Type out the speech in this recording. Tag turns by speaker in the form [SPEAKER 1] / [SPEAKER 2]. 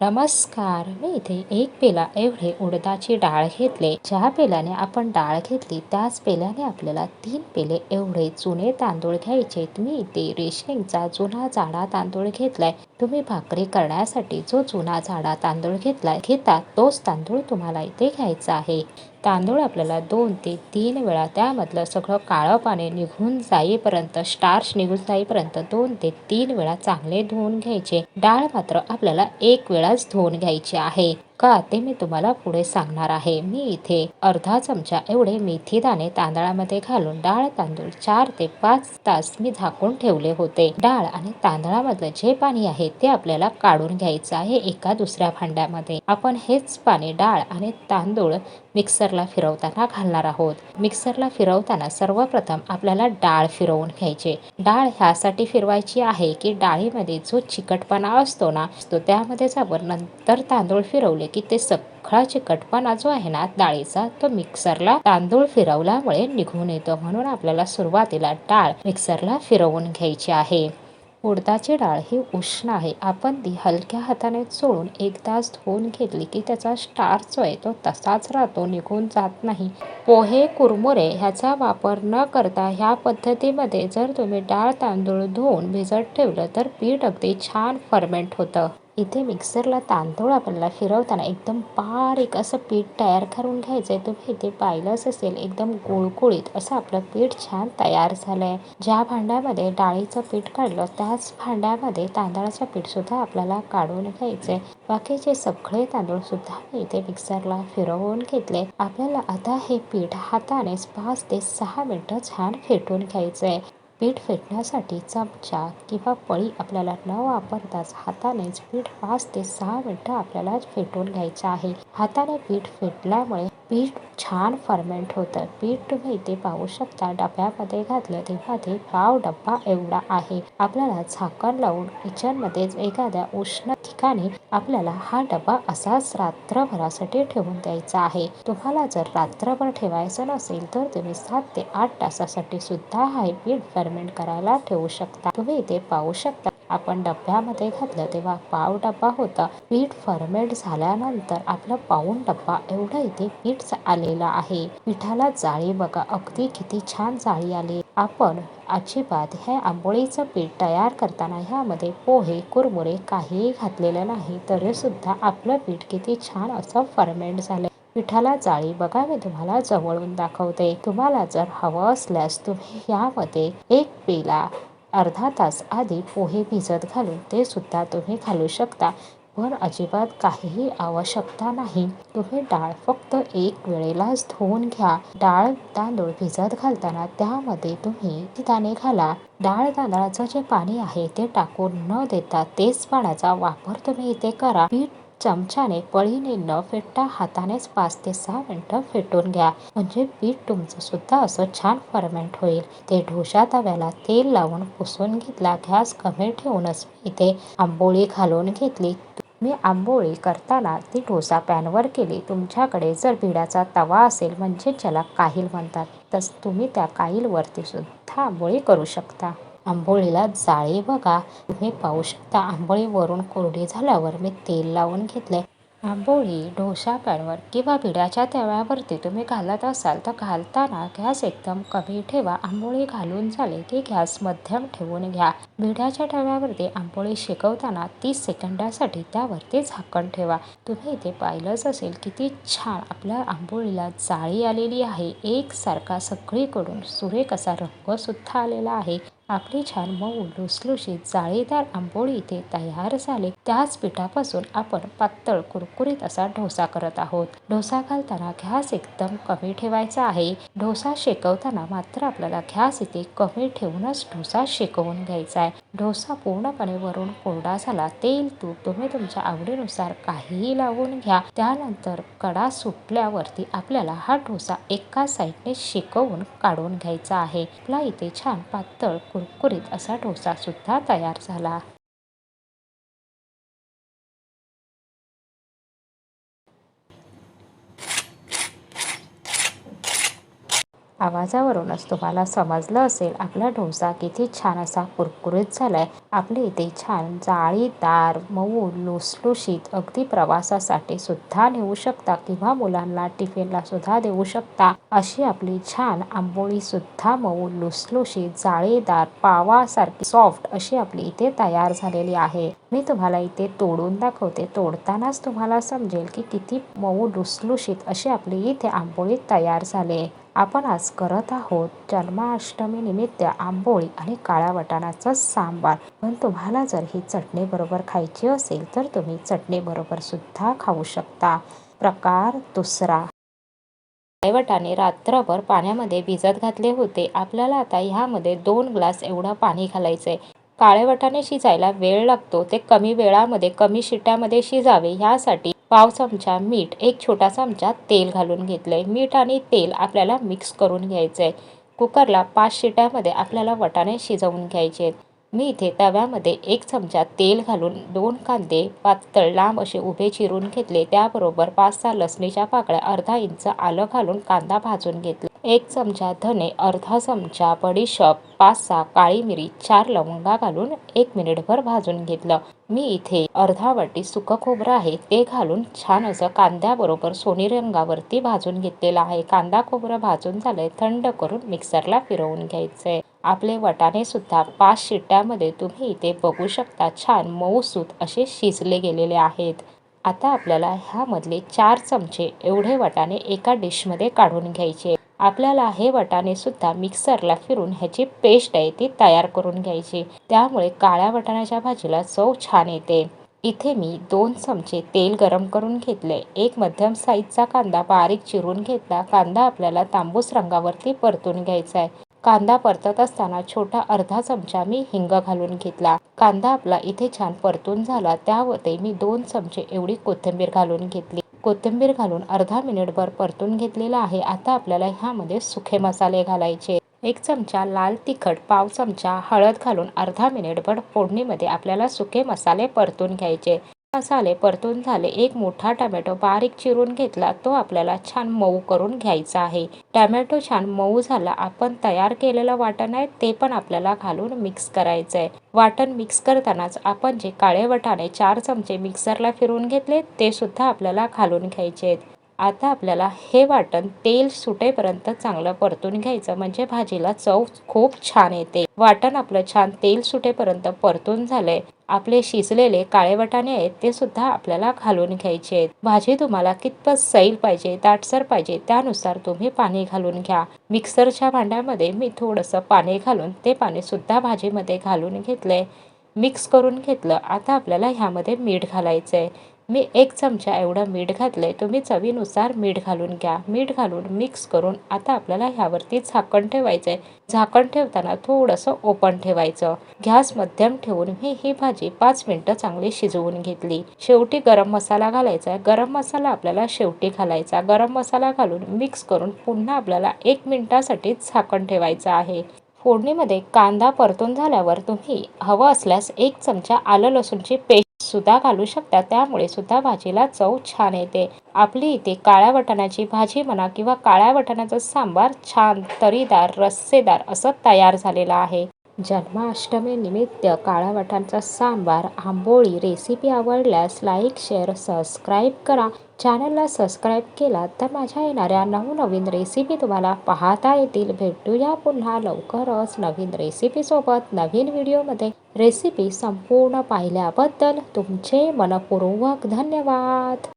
[SPEAKER 1] नमस्कार. मी इथे एक पेला एवढे उडदाची डाळ घेतले. ज्या पेल्याने आपण डाळ घेतली त्याच पेल्याने आपल्याला तीन पेले एवढे जुने तांदूळ घ्यायचे. मी इथे रेशनिंगचा जुना जाडा तांदूळ घेतलाय. तुम्ही भाकरी करण्यासाठी जो जुना झाडा तांदूळ घेतला घेता तोच तांदूळ तुम्हाला इथे घ्यायचा आहे. तांदूळ आपल्याला दोन ते तीन वेळा त्यामधलं सगळं काळं पाणी निघून जाईपर्यंत स्टार्च निघून जाईपर्यंत दोन ते तीन वेळा चांगले धुवून घ्यायचे. डाळ मात्र आपल्याला एक वेळाच धुवून घ्यायची आहे. का ते मी तुम्हाला पुढे सांगणार आहे. मी इथे अर्धा चमचा एवढे मेथी दाणे तांदळामध्ये घालून डाळ तांदूळ चार ते पाच तास मी झाकून ठेवले होते. डाळ आणि तांदळामधलं जे पाणी आहे ते आपल्याला काढून घ्यायचं आहे एका दुसऱ्या भांड्यामध्ये. आपण हेच पाणी डाळ आणि तांदूळ मिक्सरला फिरवताना घालणार आहोत. मिक्सरला फिरवताना सर्वप्रथम आपल्याला डाळ फिरवून घ्यायचे. डाळ ह्यासाठी फिरवायची आहे की डाळीमध्ये जो चिकटपणा असतो ना तो त्यामध्येच आपण नंतर तांदूळ फिरवले की ते सगळा चिकटपणा जो आहे ना डाळीचा तो मिक्सरला तांदूळ फिरवल्यामुळे निघून येतो म्हणून आपल्याला सुरुवातीला डाळ मिक्सरला फिरवून घ्यायची आहे. उडदाची डाळ ही उष्ण आहे. आपण ती हलक्या हाताने चोळून एक तास धुवून घेतली की त्याचा स्टार जो आहे तो तसाच राहतो निघून जात नाही. पोहे कुरमुरे ह्याचा वापर न करता ह्या पद्धतीमध्ये जर तुम्ही डाळ तांदूळ धुवून भिजत ठेवलं तर पीठ अगदी छान फर्मेंट होतं. इथे मिक्सरला तांदूळ आपल्याला फिरवताना एकदम बारीक असं पीठ तयार करून घ्यायचं आहे तुम्ही इथे पाहिलंच असेल एकदम गुळगुळीत असं आपलं पीठ छान तयार झालं आहे ज्या भांड्यामध्ये डाळीचं पीठ काढलं त्याच भांड्यामध्ये तांदळाचं पीठसुद्धा आपल्याला काढून घ्यायचं आहे बाकीचे सगळे तांदूळसुद्धा मी इथे मिक्सरला फिरवून घेतले. आपल्याला आता हे पीठ हातानेच पाच ते सहा मिनटं छान फेटून घ्यायचं आहे पीठ फेटण्यासाठी चमचा किंवा पळी आपल्याला न वापरताच हातानेच पीठ पाच ते सहा मिनटं आपल्याला फेटून घ्यायचं आहे. हाताने पीठ फेटल्यामुळे पीठ छान फर्मेंट होतं. पीठ तुम्ही इथे पाहू शकता डब्यामध्ये घातलं तेव्हा ते पाव डब्बा एवढा आहे. आपल्याला झाकण लावून किचनमध्ये एखाद्या उष्ण ठिकाणी आपल्याला हा डबा असाच रात्रभरासाठी ठेवून द्यायचा आहे. तुम्हाला जर रात्रभर ठेवायचं नसेल तर तुम्ही सात ते आठ तासासाठी सुद्धा हा पीठ एक्सपेरिमेंट करायला ठेवू शकता. तुम्ही इथे पाहू शकता आपण डब्यामध्ये घातलं तेव्हा पाव डब्बा होता. पीठ फर्मेट झाल्यानंतर आपला पाऊन डब्बा एवढा इथे पीठ आलेला आहे. पिठाला जाळी बघा अगदी किती छान जाळी आली. आपण अजिबात हे आंबोळीचं पीठ तयार करताना ह्यामध्ये पोहे कुरमुरे काहीही घातलेलं नाही तरी सुद्धा आपलं पीठ किती छान असं फर्मेंट झालं. पिठाला जाळी बघा मी तुम्हाला जवळून दाखवते. तुम्हाला जर हवं असल्यास तुम्ही यामध्ये एक पेला अर्धा तास आधी पोहे भिजत घालून ते सुद्धा तुम्ही घालू शकता. पण अजिबात काहीही आवश्यकता नाही. तुम्ही डाळ फक्त एक वेळेलाच धुवून घ्या. डाळ तांदूळ भिजत घालताना त्यामध्ये तुम्ही दाणे घाला. डाळ तांदळाचं जे पाणी आहे ते टाकून न देता तेच पाण्याचा वापर तुम्ही इथे करा. पीठ चमच्याने पळीने न फेटता हातानेच पाच ते सहा मिनटं फेटून घ्या. म्हणजे पीठ तुमचं सुद्धा असं छान फर्मेंट होईल. ते ढोशा तव्याला तेल लावून पुसून घेतला गॅस कमी ठेवूनच मी इथे आंबोळी घालून घेतली. मी आंबोळी करताना ती डोसा पॅनवर केली. तुमच्याकडे जर भिडाचा तवा असेल म्हणजे ज्याला काहील म्हणतात तस तुम्ही त्या काहीलवरती सुद्धा आंबोळी करू शकता. आंबोळीला जाळी बघा. तुम्ही पाहू शकता आंबोळीवरून कोरडी झाल्यावर मी तेल लावून घेतले आंबोळी डोसा पॅनवर किंवा बिड्याच्या तव्यावरती तुम्ही घालत असाल तर घालताना गॅस एकदम कमी ठेवा. आंबोळी घालून झाले की गॅस मध्यम ठेवून घ्या. बिड्याच्या तव्यावरती आंबोळी शिकवताना तीस सेकंदासाठी त्यावरती झाकण ठेवा. तुम्ही इथे पाहिलंच असेल किती छान आपल्या आंबोळीला जाळी आलेली आहे. एकसारखा सगळीकडून सुरेख असा रंगसुद्धा आलेला आहे. आपली छान मऊ लुसलुशीत जाळीदार आंबोळी इथे तयार झाले. त्याच पिठापासून आपण पातळ कुरकुरीत असा ढोसा करत आहोत. डोसा घालताना घ्यास एकदम कमी ठेवायचा आहे. डोसा शेकवताना मात्र आपल्याला घ्यास इथे कमी ठेवूनच डोसा शेकवून घ्यायचा आहे. डोसा पूर्णपणे वरून कोरडा झाला तेल तूप तुम्ही तुमच्या आवडीनुसार काहीही लावून घ्या. त्यानंतर कडा सुटल्यावरती आपल्याला हा डोसा एका साईडने शेकवून काढून घ्यायचा आहे. आपला इथे छान पातळ कुरकुरीत असा डोसा सुद्धा तयार झाला. आवाजावरूनच तुम्हाला समजलं असेल आपला डोसा किती छान असा कुरकुरीत झालाय. आपले इथे छान जाळीदार मऊ लुसलुशीत अगदी प्रवासासाठी सुद्धा नेऊ शकता किंवा मुलांना टिफिनला सुद्धा देऊ शकता. अशी आपली छान आंबोळी सुद्धा मऊ लुसलुशीत जाळीदार पावासारखी सॉफ्ट अशी आपली इथे तयार झालेली आहे. मी तुम्हाला इथे तोडून दाखवते. तोडतानाच तुम्हाला समजेल की किती मऊ लुसलुशीत अशी आपली इथे आंबोळी तयार झाली आपण आज करत आहोत जन्माष्टमी निमित्त आंबोळी आणि काळ्या वटाणाचा सांबार. पण तुम्हाला जर ही चटणी बरोबर खायची असेल तर तुम्ही चटणी बरोबर सुद्धा खाऊ शकता. प्रकार दुसरा. काळे रात्रभर पाण्यामध्ये भिजत घातले होते. आपल्याला आता ह्यामध्ये दोन ग्लास एवढं पाणी घालायचं आहे काळे वटाणे शिजायला वेळ लागतो ते कमी वेळामध्ये कमी शिट्यामध्ये शिजावे ह्यासाठी पाव चमचा मीठ एक छोटा चमचा तेल घालून घेतलंय. मीठ आणि तेल आपल्याला मिक्स करून घ्यायचं आहे कुकरला पाच शिट्यामध्ये आपल्याला वटाणे शिजवून घ्यायचे आहेत. मी इथे तव्यामध्ये एक चमचा तेल घालून दोन कांदे पातळ लांब असे उभे चिरून घेतले. त्याबरोबर पाच सहा लसणीच्या पाकळ्या अर्धा इंच आलं घालून कांदा भाजून घेतला. एक चमचा धने अर्धा चमचा बडीशॉप पाच सहा काळी मिरी चार लवंगा घालून एक मिनिटभर भाजून घेतलं. मी इथे अर्धा वाटी सुकं खोबरं आहे ते घालून छान असं कांद्याबरोबर सोनी रंगावरती भाजून घेतलेलं आहे. कांदा खोबरं भाजून झालंय थंड करून मिक्सरला फिरवून घ्यायचंय. आपले वटाणे सुद्धा पाच शिट्ट्यामध्ये तुम्ही इथे बघू शकता छान मऊसूत असे शिजले गेलेले आहेत. आता आपल्याला ह्यामधले चार चमचे एवढे वाटाणे एका डिशमध्ये काढून घ्यायचे. आपल्याला हे वटाणे सुद्धा मिक्सरला फिरून ह्याची पेस्ट आहे ती तयार करून घ्यायची. त्यामुळे काळ्या वाटाण्याच्या भाजीला चव छान येते. इथे मी दोन चमचे तेल गरम करून घेतले. एक मध्यम साईजचा कांदा बारीक चिरून घेतला. कांदा आपल्याला तांबूस रंगावरती परतून घ्यायचा आहे. कांदा परतत असताना छोटा अर्धा चमचा मी हिंग घालून घेतला. कांदा आपला इथे छान परतून झाला. त्यामध्ये मी दोन चमचे एवढी कोथिंबीर घालून घेतली. कोथिंबीर घालून अर्धा मिनिटभर परतून घेतलेला आहे. आता आपल्याला ह्यामध्ये सुखे मसाले घालायचे. एक चमचा लाल तिखट पाव चमचा हळद घालून अर्धा मिनिटभर फोडणीमध्ये आपल्याला सुके मसाले परतून घ्यायचे. मसाले परतून झाले. एक मोठा टमॅटो बारीक चिरून घेतला. तो आपल्याला छान मऊ करून घ्यायचा आहे. टमॅटो छान मऊ झाला. आपण तयार केलेलं वाटण आहे ते पण आपल्याला घालून मिक्स करायचं आहे वाटण मिक्स करतानाच आपण जे काळे वटाणे चार चमचे मिक्सरला फिरवून घेतले ते सुद्धा आपल्याला घालून घ्यायचे आहेत आता आपल्याला हे वाटण तेल सुटेपर्यंत चांगलं परतून घ्यायचं. म्हणजे भाजीला चव खूप छान येते. वाटण आपलं छान तेल सुटेपर्यंत परतून झालंय. आपले शिजलेले काळे वाटाणे आहेत ते सुद्धा आपल्याला घालून घ्यायचे आहेत. भाजी तुम्हाला कितपत सैल पाहिजे दाटसर पाहिजे त्यानुसार तुम्ही पाणी घालून घ्या. मिक्सरच्या भांड्यामध्ये मी थोडंसं पाणी घालून ते पाणी सुद्धा भाजीमध्ये घालून घेतलंय. मिक्स करून घेतलं आता आपल्याला ह्यामध्ये मीठ घालायचं आहे मी एक चमचा एवढं मीठ घातलंय तुम्ही चवीनुसार मीठ घालून घ्या. मीठ घालून मिक्स करून आता आपल्याला ह्यावरती झाकण ठेवायचं आहे झाकण ठेवताना थोडंसं ओपन ठेवायचं. गॅस मध्यम ठेवून मी ही भाजी पाच मिनटं चांगली शिजवून घेतली. शेवटी गरम मसाला घालायचा. आहे गरम मसाला आपल्याला शेवटी घालायचा. गरम मसाला घालून मिक्स करून पुन्हा आपल्याला एक मिनिटासाठी झाकण ठेवायचं आहे. फोडणीमध्ये कांदा परतून झाल्यावर तुम्ही हवं असल्यास एक चमचा आलं लसूणची पेस्ट सुद्धा घालू शकता. त्यामुळे सुद्धा भाजीला चव छान येते. आपली इथे काळ्या वटाण्याची भाजी म्हणा किंवा काळ्या वटाण्याचा सांबार छान तरीदार रस्सेदार असं तयार झालेलं आहे. जन्माष्टमी निमित्त काळ्या सांबार आंबोळी रेसिपी आवडल्यास लाईक शेअर सबस्क्राईब करा. चॅनलला सबस्क्राईब केला तर माझ्या येणाऱ्या नवनवीन रेसिपी तुम्हाला पाहता येतील. भेटूया पुन्हा लवकरच नवीन रेसिपीसोबत नवीन व्हिडिओमध्ये रेसिपी संपूर्ण पाहिल्याबद्दल तुमचे मनपूर्वक धन्यवाद.